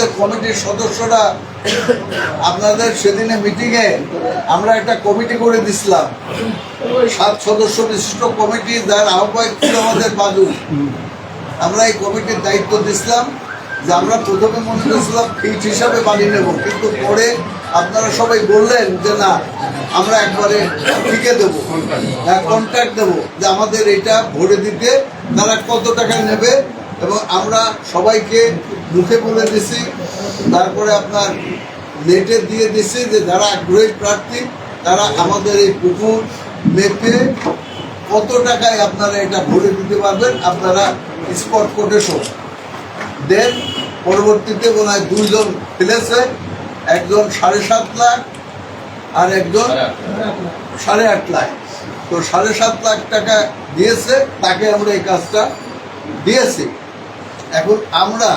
আমাদের কমিটির সদস্যরা, আপনাদের সেদিনে মিটিংয়ে আমরা একটা কমিটি করে দিছিলাম। সাত সদস্য বিশিষ্ট কমিটি, যার আহ্বায়ক ছিল আমাদের বাদু। আমরা এই কমিটির দায়িত্ব দিছিলাম যে আমরা প্রথমে মনে করেছিলাম ফিট হিসাবে বাড়ি নেব, কিন্তু পরে আপনারা সবাই বললেন যে না, আমরা একবারে ঠিকে দেবো কন্ট্রাক্ট দেবো, যে আমাদের এটা ভরে দিতে তারা কত টাকা নেবে এবং আমরা সবাইকে মুখে বলে দিছি তারপরে আপনার নেটে দিয়ে দিছি যে যারা আগ্রহী প্রার্থী তারা আমাদের এই পুকুর মেপে কত টাকায় আপনারা এটা ভরে দিতে পারবেন আপনারা স্পট কোটেশন দেন পরবর্তীতে মনে হয় দুইজন ফেলেছে একজন সাড়ে সাত লাখ আর একজন সাড়ে আট লাখ। তো সাড়ে সাত লাখ টাকা দিয়েছে তাকে আমরা এই কাজটা দিয়েছি। এখন আমরা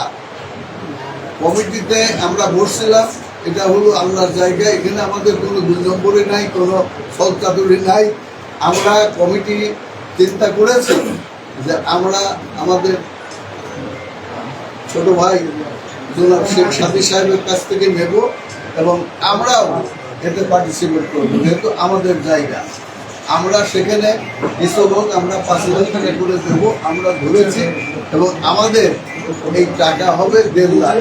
কমিটিতে আমরা বসছিলাম, এটা হলো আল্লাহর জায়গা, এখানে আমাদের কোনো দুই নম্বরে নাই, কোনো সলচাতুরি নাই। আমরা কমিটি চিন্তা করেছি যে আমরা আমাদের ছোট ভাই জনাব শেখ সাথী সাহেবের কাছ থেকে নেব এবং আমরাও এতে পার্টিসিপেট করব, যেহেতু আমাদের জায়গা। আমরা সেখানে লোক আমরা পাঁচ হাজার টাকা করে দেবো, আমরা ধরেছি এবং আমাদের এই টাকা হবে দেড় লাখ।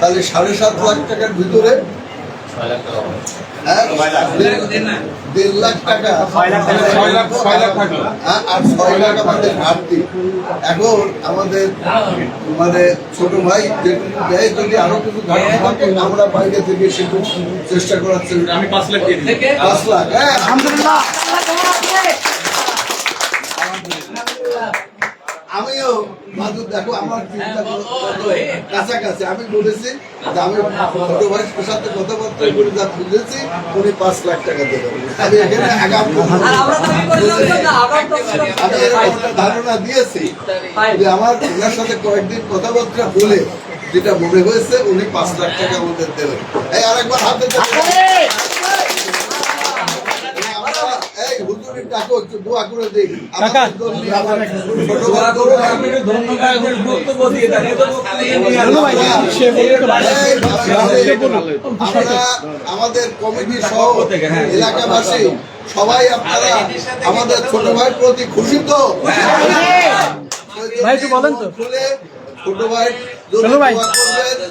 তাহলে সাড়ে সাত লাখ টাকার ভিতরে দেড়- দেড় লাখ টাকা ছয় লাখ টাকা, ছয় লাখ- ছয় লাখ থাকল। আর ছয় লাখ আমাদের ঘাটতি এখন আমাদের মানে ছোট ভাই দেয় যদি আরও কিছু ঘাটতি থাকে আমরা বাইরে থেকে সেটুকু চেষ্টা করার আমি পাঁচ লাখ পাঁচ লাখ হ্যাঁ আমিও মাদুর দেখো আমার চিন্তা কাছাকাছি। আমি বলেছি যে আমি ছোট ভাইয়ের সাথে কথাবার্তা করে যা বুঝেছি উনি পাঁচ লাখ টাকা দেবেন। আমি এখানে আগাম আমি এরকম ধারণা দিয়েছি যে আমার ওনার সাথে কয়েকদিন কথাবার্তা বলে যেটা মনে হয়েছে উনি পাঁচ লাখ টাকা আমাদের দেবেন। এই আরেকবার হাতে আমাদের দল নিয়ে আমার ছোট ভাই দৌড় আমরা আমাদের কমিটি সহ এলাকাবাসী সবাই আপনারা আমাদের ছোট ভাইয়ের প্রতি খুশি তো? ভাই, একটু বলেন তো। ছোট ভাই জন্য ভাই,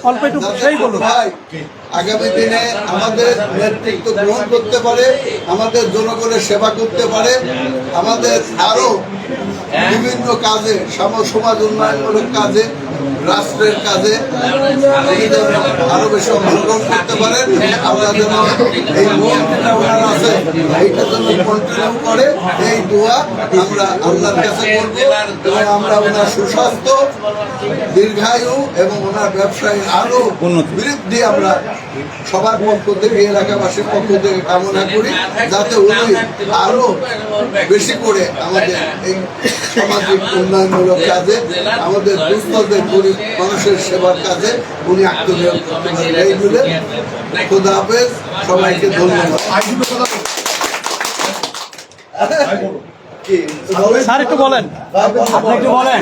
অল্প একটু সেই বলুন। আগামী দিনে আমাদের নেতৃত্ব গ্রহণ করতে পারে আমাদের জনগণের সেবা করতে পারে আমাদের আরও বিভিন্ন কাজে সম- সমাজ উন্নয়নমূলক কাজে রাষ্ট্রের কাজে আরও বেশি অংশগ্রহণ করতে পারেন। আমরা যেন এই মন ওনার আছে এইটা যেন কন্টিনিউ করে এই দোয়া আমরা আল্লাহর কাছে করব এবং আমরা ওনার সুস্বাস্থ্য দীর্ঘায়ু এবং ওনার ব্যবসায় আরও বৃদ্ধি আমরা সবার পক্ষ থেকে এলাকাবাসীর পক্ষ থেকে কামনা করি যাতে উনি আরও বেশি করে আমাদের এই সামাজিক উন্নয়নমূলক কাজে আমাদের দুস্থদের গরিব মানুষের সেবার কাজে উনি আত্মনিয়োগ করতে পারেন। এই বলে খুদা হাফেজ সবাইকে ধন্যবাদ? স্যার একটু বলেন। আপনি একটু বলেন।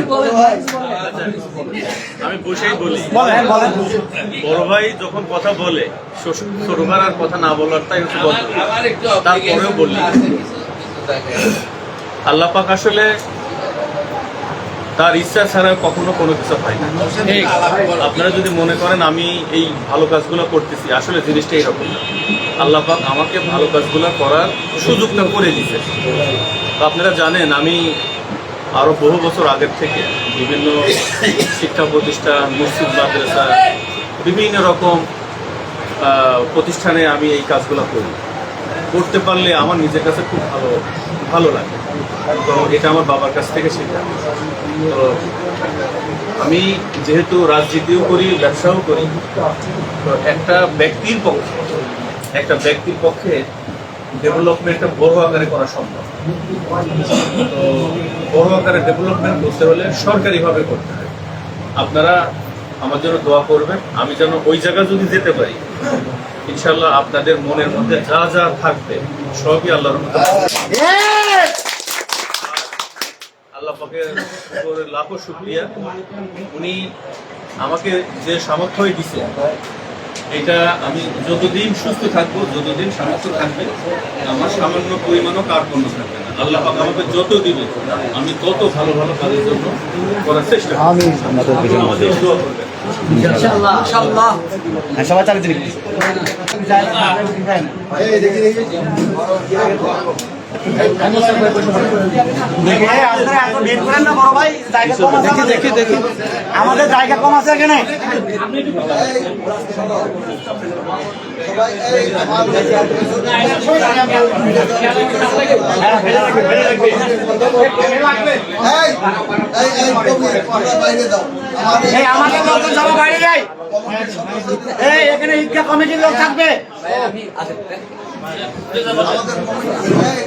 আমি বসেই বলি। বলেন বলেন। বড় ভাই যখন কথা বলে শ্বশুর ছোটবার আর কথা না বলার তাই হচ্ছে তারপরেও বললি আল্লাহ পাক আসলে তার ইচ্ছা ছাড়া কখনো কোনো কিছু হয় না। আপনারা যদি মনে করেন আমি এই ভালো কাজগুলো করতেছি আসলে জিনিসটা এরকম আল্লাহ পাক আমাকে ভালো কাজগুলো করার সুযোগটা করে দিতে তো আপনারা জানেন, আমি আরও বহু বছর আগের থেকে বিভিন্ন শিক্ষা প্রতিষ্ঠান, মসজিদ, মাদ্রাসা, বিভিন্ন রকম প্রতিষ্ঠানে আমি এই কাজগুলো করি। করতে পারলে আমার নিজের কাছে খুব ভালো ভালো লাগে। তো এটা আমার বাবার কাছ থেকে শেখা। তো আমি যেহেতু রাজনীতিও করি, ব্যবসাও করি, তো একটা ব্যক্তির পক্ষে, একটা ব্যক্তির পক্ষে ডেভেলপমেন্টটা বড় আকারে করা সম্ভব। তো বড় আকারে ডেভেলপমেন্ট করতে হলে সরকারিভাবে করতে হয়। আপনারা আমার জন্য দোয়া করবেন, আমি যেন ওই জায়গা যদি যেতে পারি ইনশাল্লাহ আপনাদের মনের মধ্যে যা যা থাকবে, সবই আল্লাহর আল্লাহ লাখো শুক্রিয়া। উনি আমাকে যে সামর্থ্যই দিছে এটা আমি যতদিন সুস্থ থাকব যতদিন সামর্থ্য থাকবে আমার সামান্য পরিমাণও কার্পণ্য থাকবে না। আল্লাহ পাক আমাকে যত দিবে আমি তত ভালো ভালো কাজের জন্য করার চেষ্টা। আমি। হ্যাঁ সবাই চালিয়ে দেখি। আমাদের জায়গা কম আছে এখানে। আমাদের- এই আমাদের লোকজন সবাই বাইরে যায় এই এখানে কমিটির লোক থাকবে আমাদের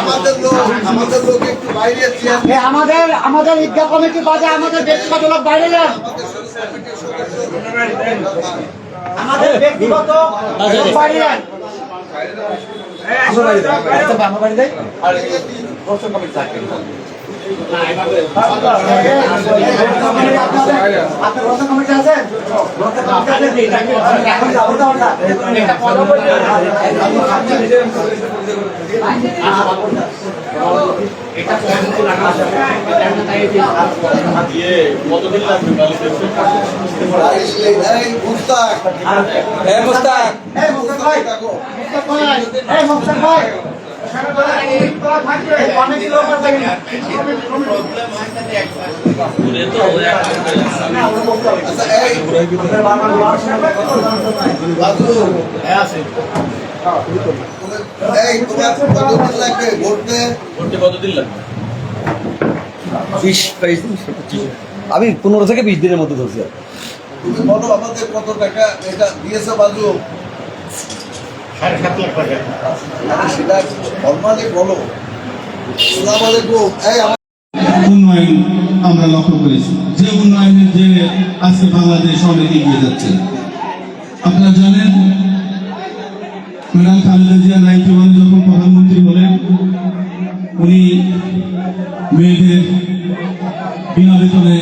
আমাদের আমাদের লোক একটু বাইরে চেয়ার এই আমাদের আমাদের ঈদগাহ কমিটি বাজে আমাদের ব্যক্তিগত লোক বাইরে যান। আমাদের ব্যক্তিগত বাইরে যান। আমার কমিটি আছে কতদিন লাগবে এই, মুস্তাক মুস্তাক ভাই মুস্তাক ভাই মুস্তাক ভাই আমি পনেরো থেকে বিশ দিনের মধ্যে ধরছি তুমি বলো আমাদের কত টাকা? এটা দিয়েছে বাজু। সেটা ফর্মালি বলো। সালাম আলাইকুম এই উন্নয়ন আমরা লক্ষ্য করেছি। যে উন্নয়নের যে আজকে বাংলাদেশ অনেক এগিয়ে যাচ্ছে। আপনারা জানেন madam Khaleda Zia ninety one যখন প্রধানমন্ত্রী হলেন উনি মেয়েদের বিনা বেতনে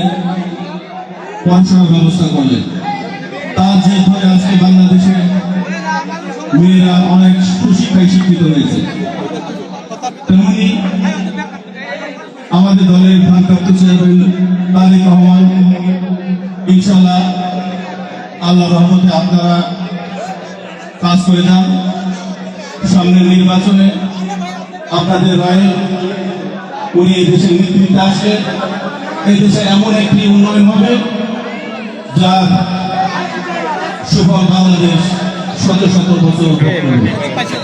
পড়াশোনার ব্যবস্থা করলেন। মেয়েরা অনেক সুশিক্ষায় শিক্ষিত হয়েছে। তেমনি আমাদের দলের ভারপ্রাপ্ত চেয়ারম্যান তারেক রহমান ইনশাল্লাহ আল্লাহ রহমতে আপনারা কাজ করে যান। সামনের নির্বাচনে আপনাদের রায় উনি এই দেশের নেতৃত্বে আসলে এই দেশে এমন একটি উন্নয়ন হবে যার সুফল বাংলাদেশ শত শত বছর।